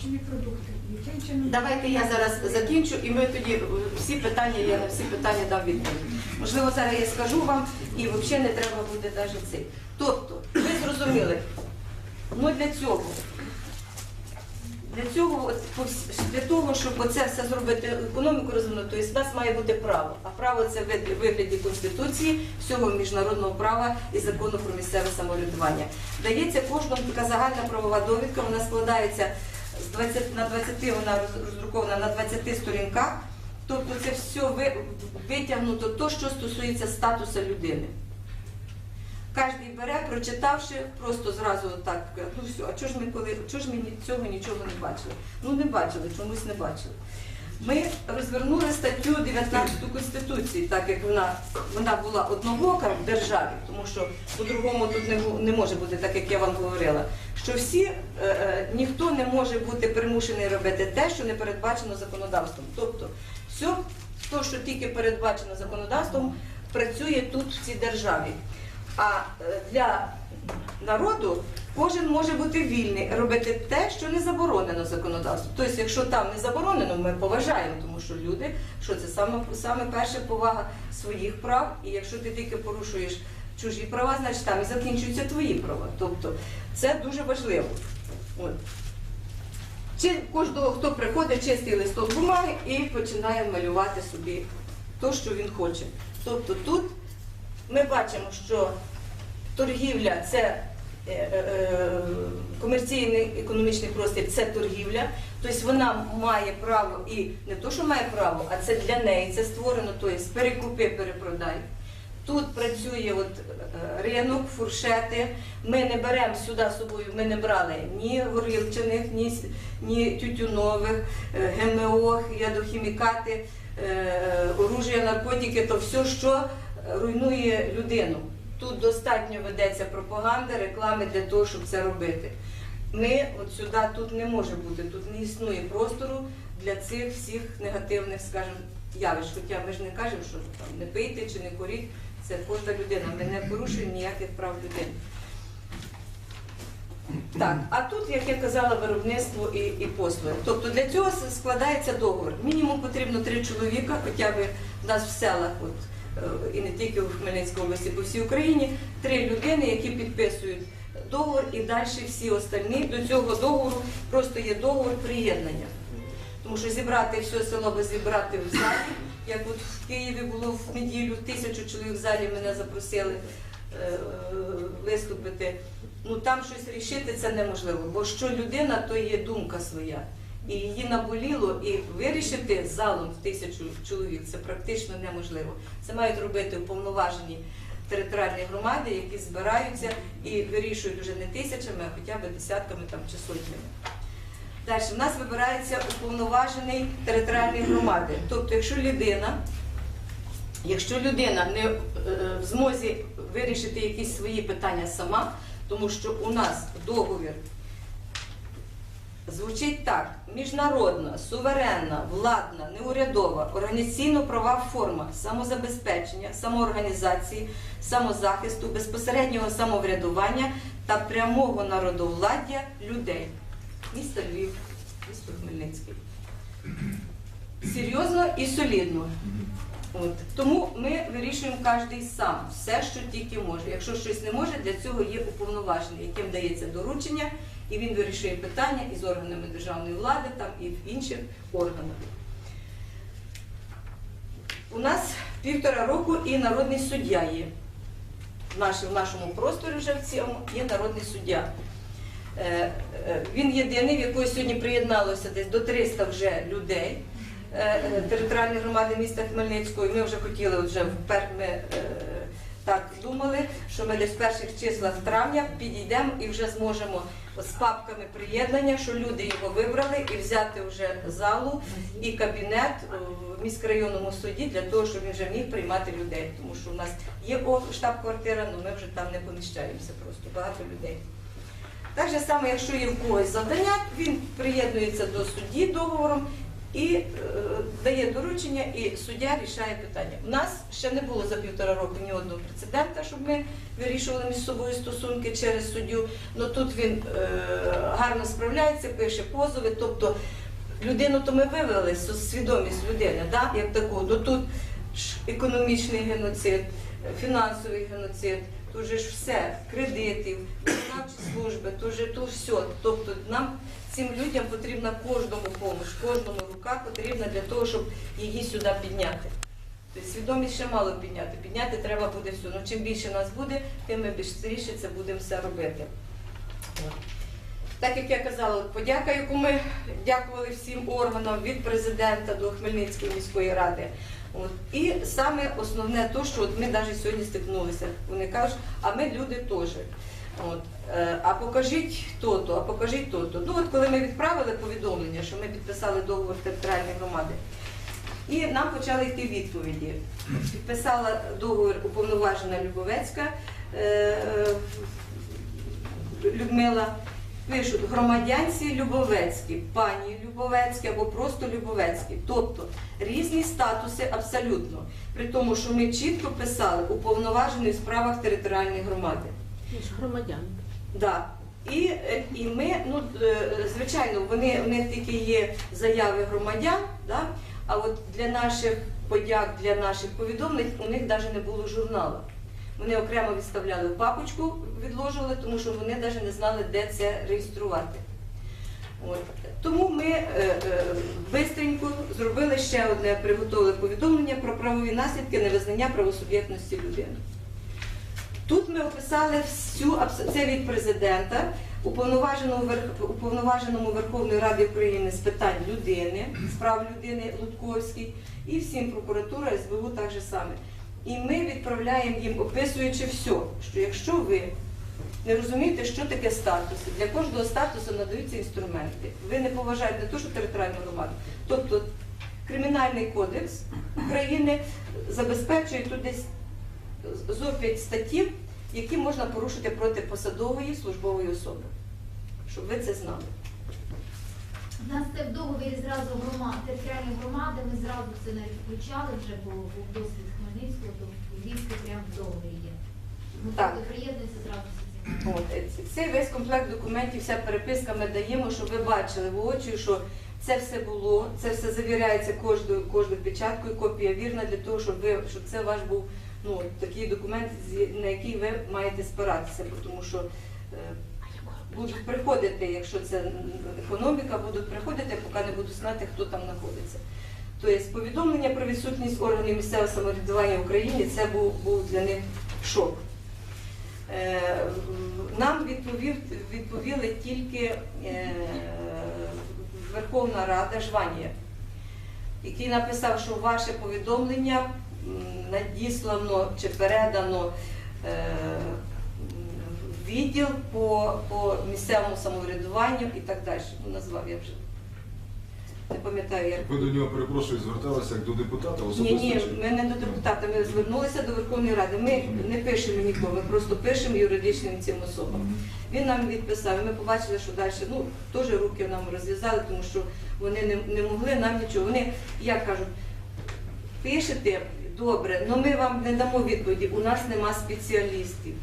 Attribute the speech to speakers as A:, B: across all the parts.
A: харчові продукти. Яким чином
B: Давайте я зараз закінчу, і ми тоді е, всі питання, я на всі питання дам відповідь. Можливо, зараз я скажу вам, і взагалі не треба буде навіть цей. Тобто, ви зрозуміли, ну для цього. Для цього, для того, щоб оце все зробити, економіку розвинути, в нас має бути право. А право це в вигляді Конституції, всього міжнародного права і закону про місцеве самоврядування. Дається кожному така загальна правова довідка, вона складається 20, на 20, вона роздрукована на 20 сторінках. Тобто це все витягнуто то, що стосується статусу людини. Кожен бере, прочитавши, просто зразу так, ну все, а чого ж ми коли чого ж ми цього нічого не бачили? Ну не бачили, чомусь не бачили. Ми розвернули статтю 19 Конституції, так як вона, вона була однобока в державі, тому що по-другому тут не, не може бути, так як я вам говорила, що всі, е, е, ніхто не може бути примушений робити те, що не передбачено законодавством. Тобто, все, то, що тільки передбачено законодавством, працює тут в цій державі. А е, для народу кожен може бути вільний робити те, що не заборонено законодавством. Тобто, якщо там не заборонено, ми поважаємо, тому що люди, що це саме, саме перша повага своїх прав, і якщо ти тільки порушуєш чужі права, значить там і закінчуються твої права. Тобто це дуже важливо. От. Чи кожного, хто приходить, чистий листок бумаги і починає малювати собі те, що він хоче. Тобто тут ми бачимо, що торгівля це е, е, е, комерційний економічний простір, це торгівля. Тобто вона має право і не то, що має право, а це для неї це створено, тобто перекупи, перепродай. Тут працює ринок, фуршети. Ми не беремо сюди з собою, ми не брали ні горілчаних, ні, ні тютюнових, ГМО, ядохімікати, оружія, наркотики, то все, що руйнує людину. Тут достатньо ведеться пропаганда, реклами для того, щоб це робити. Ми от сюди тут не може бути, тут не існує простору для цих всіх негативних, скажімо, явищ. Хоча ми ж не кажемо, що там не пийте чи не куріть, це кожна людина. Ми не порушуємо ніяких прав людини. Так, а тут, як я казала, виробництво і, і послуги. Тобто для цього складається договор. Мінімум потрібно три чоловіка, хоча б в нас в селах, от, і не тільки в Хмельницькій області, по всій Україні, три людини, які підписують договор, і далі всі остальні до цього договору просто є договор приєднання. Тому що зібрати все село, би зібрати в залі, як от в Києві було в неділю, тисячу чоловік в залі мене запросили е, е, виступити. Ну там щось рішити це неможливо, бо що людина, то є думка своя. І її наболіло, і вирішити залом в тисячу чоловік це практично неможливо. Це мають робити уповноважені територіальні громади, які збираються і вирішують вже не тисячами, а хоча б десятками там, чи сотнями. Далі в нас вибирається уповноважений територіальної громади. Тобто, якщо людина, якщо людина не е, в змозі вирішити якісь свої питання сама, тому що у нас договір звучить так: міжнародна, суверенна, владна, неурядова, організаційно-права форма самозабезпечення, самоорганізації, самозахисту, безпосереднього самоврядування та прямого народовладдя людей. Місто Львів, місто Хмельницький. Серйозно і солідно. От. Тому ми вирішуємо кожен сам все, що тільки може. Якщо щось не може, для цього є уповноважений, яким дається доручення, і він вирішує питання із органами державної влади там, і в інших органах. У нас півтора року і народний суддя є. В нашому просторі вже в цьому є народний суддя. Е, е, Він єдиний, в якої сьогодні приєдналося десь до 300 вже людей е, територіальної громади міста Хмельницького. І Ми вже хотіли, от вже впер- ми е, так думали, що ми десь в перших числах травня підійдемо і вже зможемо з папками приєднання, що люди його вибрали, і взяти вже залу і кабінет в міськрайонному суді для того, щоб він вже міг приймати людей. Тому що у нас є штаб-квартира, але ми вже там не поміщаємося просто багато людей. Так же саме, якщо є в когось завдання, він приєднується до судді договором і е, дає доручення, і суддя рішає питання. У нас ще не було за півтора року ні одного прецедента, щоб ми вирішували між собою стосунки через суддю. Ну тут він е, гарно справляється, пише позови. Тобто людину то ми вивели свідомість людини, да, як таку. Ну тут ж економічний геноцид, фінансовий геноцид, тут же ж все, кредитів, виконавчі служби, тут же тут все. Тобто нам цим людям потрібна кожному помощь, кожному рука потрібна для того, щоб її сюди підняти. Тобто свідомість ще мало підняти. Підняти треба буде все. Ну чим більше нас буде, тим ми більше це будемо все робити. Так як я казала, подяка, яку ми дякували всім органам від президента до Хмельницької міської ради. От. І саме основне то, що от ми навіть сьогодні стикнулися. Вони кажуть, а ми люди теж. От. Е, А покажіть то-то, а покажіть то-то. Ну от коли ми відправили повідомлення, що ми підписали договор територіальної громади, і нам почали йти відповіді. Підписала договір уповноважена Любовецька е, Людмила. Пишуть громадянці Любовецькі, пані Любовецькі або просто Любовецькі. Тобто різні статуси абсолютно. При тому, що ми чітко писали уповноважений в справах територіальної громади.
C: Ми ж громадяни.
B: Да. І, е, і ми, ну е, звичайно, вони в них тільки є заяви громадян, да? а от для наших подяк, для наших повідомлень у них навіть не було журналу. Вони окремо відставляли в папочку, відложували, тому що вони навіть не знали, де це реєструвати. От. Тому ми е, е, бистренько зробили ще одне приготовлене повідомлення про правові наслідки невизнання правосуб'єктності людини. Тут ми описали всю це від президента, уповноваженому, уповноваженому Верховної Ради України з питань людини, з прав людини Лутковський, і всім прокуратура СБУ так же саме. І ми відправляємо їм, описуючи все, що якщо ви не розумієте, що таке статуси, для кожного статусу надаються інструменти. Ви не поважаєте то, що територіальну громаду. Тобто Кримінальний кодекс України забезпечує тут десь зо 5 статтів, які можна порушити проти посадової службової особи. Щоб ви це знали.
D: У нас це в договорі зразу громад, територіальні громади, ми зразу це навіть включали, вже бо був досвід Хмельницького, то Львівський прямо в договорі є. Ми
B: Так.
D: коли приєднуємося, зразу.
B: От, е, цей весь комплект документів, вся переписка ми даємо, щоб ви бачили воочию, що це все було, це все завіряється кожною кожною печаткою, копія вірна для того, щоб ви щоб це ваш був ну такий документ, на який ви маєте спиратися, тому що. е, Будуть приходити, якщо це економіка, будуть приходити, поки не будуть знати, хто там знаходиться. Тобто повідомлення про відсутність органів місцевого самоврядування в Україні це був, був для них шок. Е, Нам відповів, відповіли тільки е, Верховна Рада Жванія, який написав, що ваше повідомлення надіслано чи передано е, відділ по, по місцевому самоврядуванню і так далі. Назвав я вже. Не пам'ятаю, як.
E: Ви до нього перепрошую, зверталися як до депутата
B: Ні,
E: особисто?
B: ні,
E: чи?
B: ми не до депутата, ми звернулися до Верховної Ради. Ми не пишемо нікого, ми просто пишемо юридичним цим особам. Він нам відписав, і ми побачили, що далі ну, теж руки нам розв'язали, тому що вони не, не могли нам нічого. Вони, як кажуть, пишете добре, але ми вам не дамо відповіді. У нас нема спеціалістів.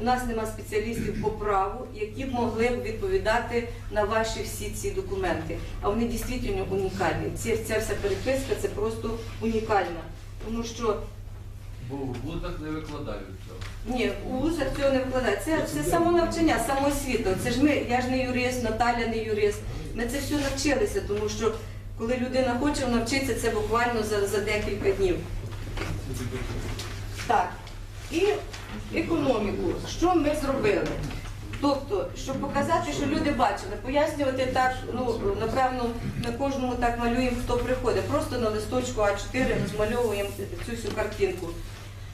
B: У нас нема спеціалістів по праву, які б могли б відповідати на ваші всі ці документи. А вони дійсно унікальні. Ці, ця вся переписка це просто унікальна. Тому що
F: Бо в вузах не викладають цього.
B: ні, у вузах цього не викладає. Це, це самонавчання, самоосвіта. Це ж ми, я ж не юрист, Наталя не юрист. Ми це все навчилися, тому що коли людина хоче навчитися, це буквально за, за декілька днів. Так. І економіку. Що ми зробили? Тобто, щоб показати, що люди бачили, пояснювати так, ну напевно, на кожному так малюємо, хто приходить. Просто на листочку А4 розмальовуємо цю всю картинку.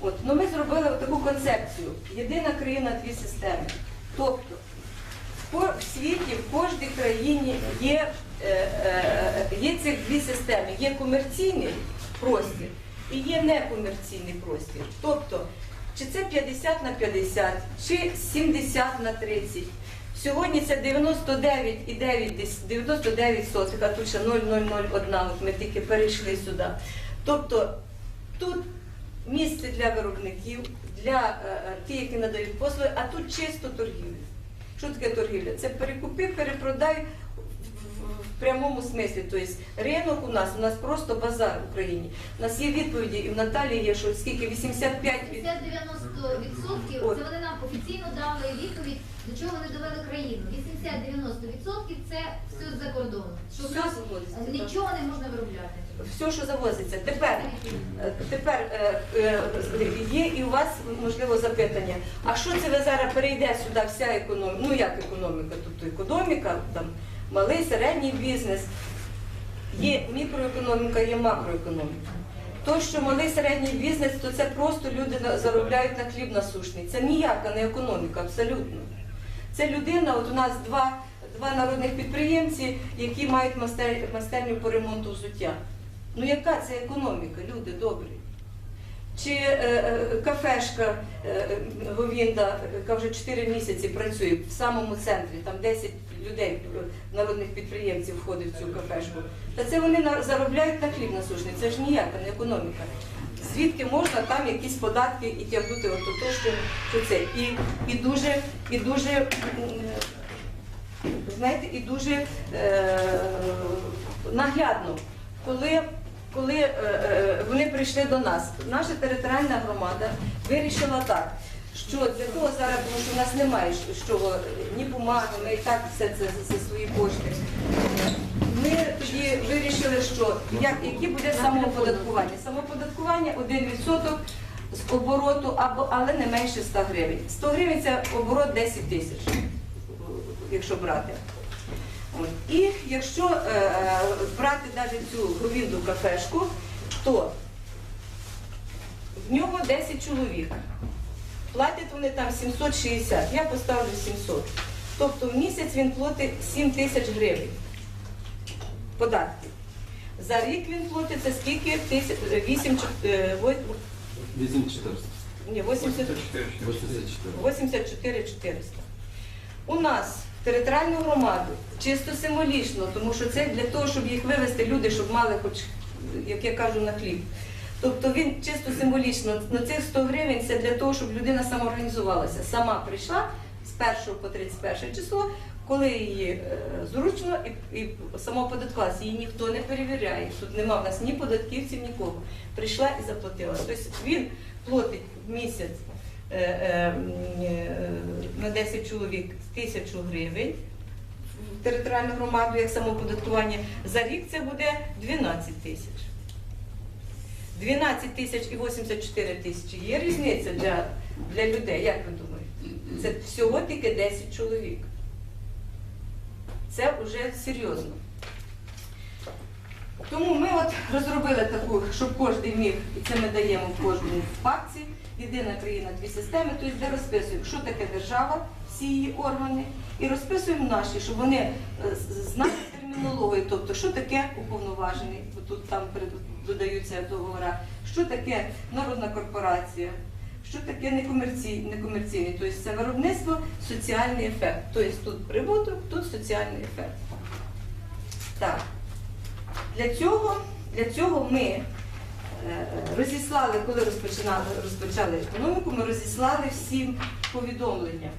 B: От, ну ми зробили таку концепцію. Єдина країна, дві системи. Тобто, в світі, в кожній країні є, е, е, є ці дві системи. Є комерційний простір і є некомерційний простір. Тобто, чи це 50 на 50, чи 70 на 30. Сьогодні це 99,9, десь 99 сотих, а тут ще 0,001, от ми тільки перейшли сюди. Тобто тут місце для виробників, для е, е, ті, які надають послуги, а тут чисто торгівля. Що таке торгівля? Це перекупи, перепродай в- прямому смислі. Тобто ринок у нас, у нас просто базар в Україні. У нас є відповіді, і в Наталії є, що скільки 85 від
D: 80-90% це вони нам офіційно дали відповідь, до чого вони довели країну. 80-90% це все з-за кордону. Що
B: Все завозиться,
D: е,
B: так.
D: нічого не можна виробляти.
B: все, що завозиться. Тепер, е, тепер е, е, є і у вас можливо запитання. А що це ви зараз перейде сюди вся економіка? Ну як економіка? Тобто економіка, там малий, середній бізнес. Є мікроекономіка, є макроекономіка. То, що малий середній бізнес, то це просто люди заробляють на хліб насушний. Це ніяка не економіка, абсолютно. Це людина, от у нас два, два народних підприємці, які мають мастер- майстерню по ремонту взуття. Ну яка це економіка, люди добрі? Чи е, е, кафешка е, е, Говінда, яка вже 4 місяці працює в самому центрі, там 10 людей, народних підприємців входить в цю кафешку. Та це вони заробляють на хліб насушний, це ж ніяка не економіка. Звідки можна там якісь податки і тягнути то, що, що це? І, і дуже, і дуже знаєте, і дуже е, наглядно, коли, коли е, е, вони прийшли до нас, наша територіальна громада вирішила так, що для того зараз, тому що в нас немає чого ні бумаги, ми і так все це за, свої кошти. Ми тоді вирішили, що як, які буде самооподаткування. Самооподаткування 1% з обороту, або, але не менше 100 гривень. 100 гривень це оборот 10 тисяч, якщо брати. І якщо е, брати навіть цю говінду кафешку, то в нього 10 чоловік. Платять вони там 760, я поставлю 700. Тобто в місяць він платить 7 тисяч гривень податків. За рік він платить це скільки? 8, е,
E: 8400.
B: ні, 84 400. У нас територіальну громаду чисто символічно, тому що це для того, щоб їх вивезти люди, щоб мали хоч, як я кажу, на хліб. Тобто він чисто символічно на цих 100 гривень це для того, щоб людина самоорганізувалася. Сама прийшла з 1 по 31 число, коли її е, зручно і, і самоподаткувалася. Її ніхто не перевіряє. Тут нема в нас ні податківців, нікого. Прийшла і заплатила. Тобто він платить в місяць е, е, е, на 10 чоловік тисячу гривень територіальну громаду як самоподаткування. За рік це буде 12 тисяч. 12 тисяч і 84 тисячі. Є різниця для, для людей, як ви думаєте? Це всього тільки 10 чоловік. Це вже серйозно. Тому ми от розробили таку, щоб кожен міг, і це ми даємо в в папці, єдина країна, дві системи, тобто де розписуємо, що таке держава, всі її органи, і розписуємо наші, щоб вони е, знали термінологію, тобто що таке уповноважений, бо тут там додаються договори, що таке народна корпорація, що таке некомерційний, некомерційний, тобто це виробництво, соціальний ефект. Тобто тут прибуток, тут соціальний ефект. Так. Для цього, для цього ми е, розіслали, коли розпочинали, розпочали економіку, ми розіслали всім повідомлення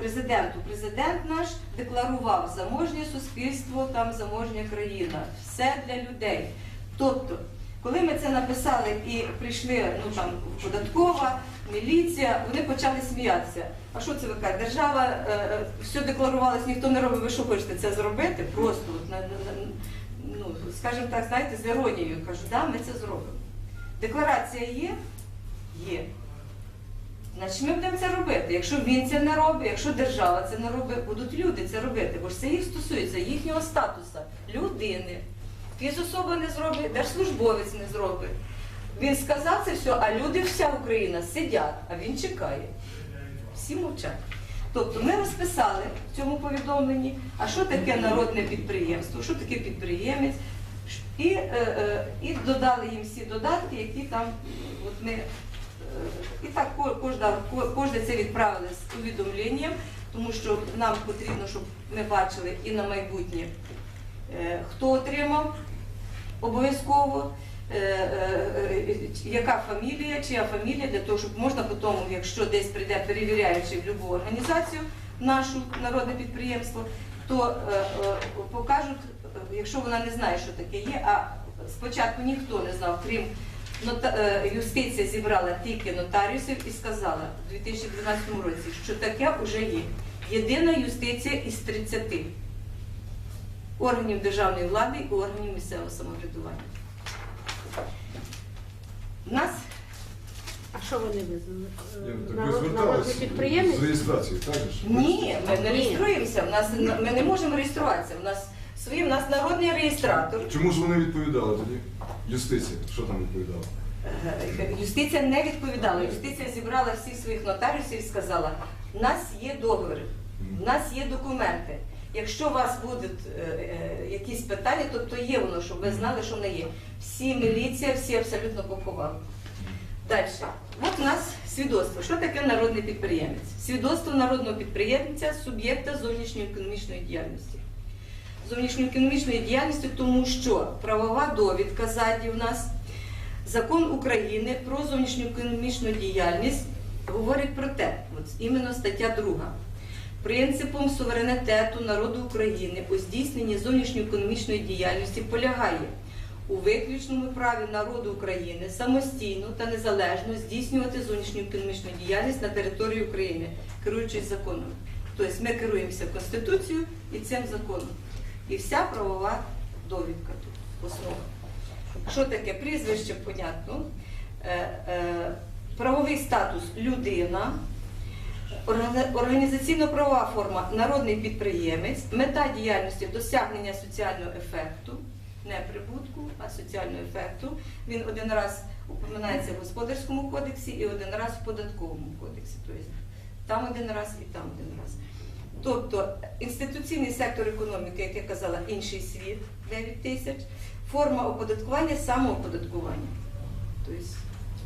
B: президенту. Президент наш декларував заможнє суспільство, там заможня країна, все для людей. Тобто, коли ми це написали і прийшли ну там податкова, міліція, вони почали сміятися. А що це ви кажете? Держава е, е, все декларувалось, ніхто не робить. Ви що хочете це зробити? Просто от, на, на- ну, скажімо так, знаєте, з іронією кажу, да, ми це зробимо. Декларація є? Є. Значить, ми будемо це робити. Якщо він це не робить, якщо держава це не робить, будуть люди це робити, бо ж це їх стосується їхнього статусу, людини. Фізособа не зробить, держслужбовець не зробить. Він сказав це все, а люди, вся Україна сидять, а він чекає. Всі мовчать. Тобто ми розписали в цьому повідомленні, а що таке народне підприємство, що таке підприємець, і, е, е, і додали їм всі додатки, які там от ми. І так кожна, кожне це відправили з повідомленням. тому що нам потрібно, щоб ми бачили і на майбутнє, е, хто отримав обов'язково, е, е, яка фамілія, чия фамілія, для того, щоб можна потім, якщо десь прийде перевіряючи в будь-яку організацію, нашу народне підприємство, то покажуть, якщо вона не знає, що таке є, а спочатку ніхто не знав, крім юстиція зібрала тільки нотаріусів і сказала у 2012 році, що таке вже є. Єдина юстиція із 30 органів державної влади і органів місцевого самоврядування. У нас
C: А що вони визнали? Е,
G: ну,
C: Народ, підприємець?
G: з реєстрацією, так же
B: ні, ми не реєструємося. У нас ми не можемо реєструватися. У нас свій, у нас народний реєстратор.
G: Чому ж вони відповідали тоді? Юстиція, що там відповідала?
B: Юстиція не відповідала. Юстиція зібрала всіх своїх нотаріусів і сказала: у нас є договір, у нас є документи. Якщо у вас будуть е, е, якісь питання, то, то є воно, щоб ви знали, що воно є. Всі міліція, всі абсолютно поховали. Далі. От у нас свідоцтво. Що таке народний підприємець? Свідоцтво народного підприємця суб'єкта зовнішньої економічної діяльності. Зовнішньоекономічної діяльності, тому що правова довідка ззаді в нас, закон України про зовнішньоекономічну діяльність говорить про те, от іменно стаття 2. Принципом суверенітету народу України у здійсненні зовнішньоекономічної діяльності полягає у виключному праві народу України самостійно та незалежно здійснювати зовнішньоекономічну діяльність на території України, керуючись законом. Тобто ми керуємося Конституцією і цим законом. І вся правова довідка тут основа. Що таке прізвище, понятно. Е, е, правовий статус людина, Організаційно-правова форма народний підприємець, мета діяльності досягнення соціального ефекту, не прибутку, а соціального ефекту. Він один раз упоминається в господарському кодексі і один раз в податковому кодексі. Тобто там один раз і там один раз. Тобто інституційний сектор економіки, як я казала, інший світ 9 тисяч, форма оподаткування самооподаткування. Тобто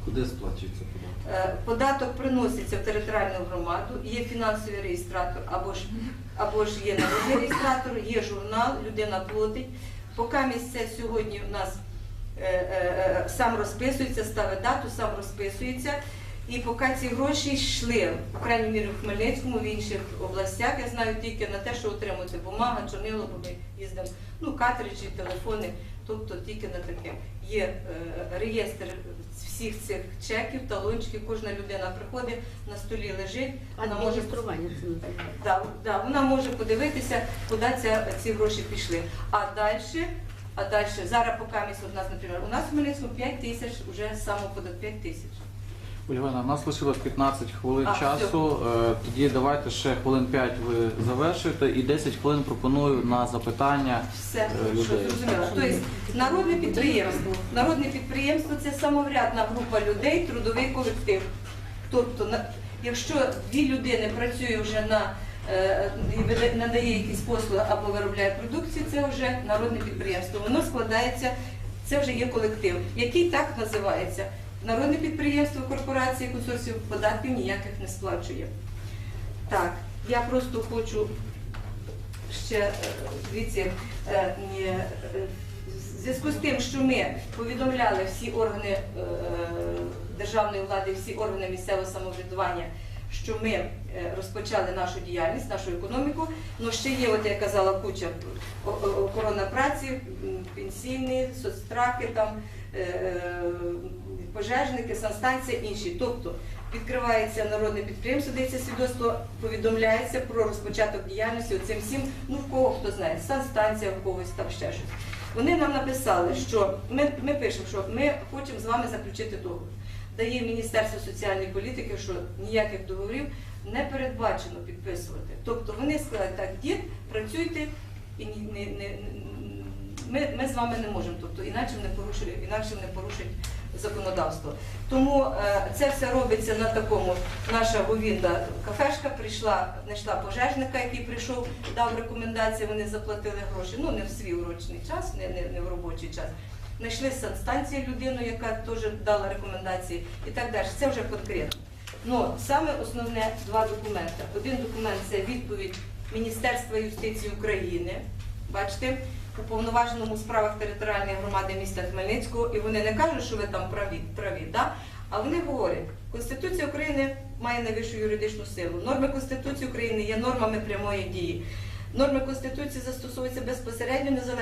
E: Куди сплачується податок?
B: Е, Податок приноситься в територіальну громаду, є фінансовий реєстратор або ж, або ж є народний реєстратор, є журнал, людина платить. Поки місце сьогодні у нас е, е, е, сам розписується, ставить дату, сам розписується. І поки ці гроші йшли, по крайній мірі в Хмельницькому, в інших областях, я знаю тільки на те, що отримати бумага, чорнило, бо ми їздимо, ну, картриджі, телефони, тобто тільки на таке. Є е, реєстр всіх цих чеків, талончиків, кожна людина приходить, на столі лежить, вона може
C: це.
B: Да, да, вона може подивитися, куди ця, ці гроші пішли. А далі, а далі, зараз поки місць у нас, наприклад, у нас в Хмельницькому 5 тисяч, вже самоподат 5 тисяч.
H: Ольга, у нас лишилось 15 хвилин
B: А,
H: часу. Е, Тоді давайте ще хвилин 5 ви завершуєте і 10 хвилин пропоную на запитання.
B: Все,
H: Е,
B: що
H: людей.
B: зрозуміло. Тобто народне підприємство. Народне підприємство це самоврядна група людей, трудовий колектив. Тобто, якщо дві людини працюють вже на е, і надає якісь послуги або виробляє продукцію, це вже народне підприємство. Воно складається, це вже є колектив, який так називається. Народне підприємство, корпорації консорціум податків ніяких не сплачує. Так, я просто хочу ще е, дивіться, е, е, в зв'язку з тим, що ми повідомляли всі органи державної влади, всі органи місцевого самоврядування, що ми розпочали нашу діяльність, нашу економіку. Ну ще є, от я казала, куча охорона праці, пенсійні, соцстрахи, там е, е, пожежники, санстанція, інші. Тобто відкривається народне підприємство, дається свідоцтво, повідомляється про розпочаток діяльності оцим всім, ну в кого хто знає, санстанція, в когось там ще щось. Вони нам написали, що ми, ми пишемо, що ми хочемо з вами заключити договір. Дає Міністерство соціальної політики, що ніяких договорів не передбачено підписувати. Тобто вони сказали, так, дід, працюйте і не, не, ми, ми з вами не можемо, тобто інакше не порушить, інакше не порушить законодавство. Тому е, це все робиться на такому. Наша говінда кафешка прийшла, знайшла пожежника, який прийшов, дав рекомендації, вони заплатили гроші. Ну не в свій урочний час, не, не, не в робочий час. Знайшли санстанції людину, яка теж дала рекомендації і так далі. Це вже конкретно. Ну, саме основне два документи. Один документ це відповідь Міністерства юстиції України. Бачите, уповноваженому справах територіальної громади міста Хмельницького, і вони не кажуть, що ви там праві, праві да? а вони говорять, Конституція України має найвищу юридичну силу. Норми Конституції України є нормами прямої дії. Норми Конституції застосовуються безпосередньо незалежно.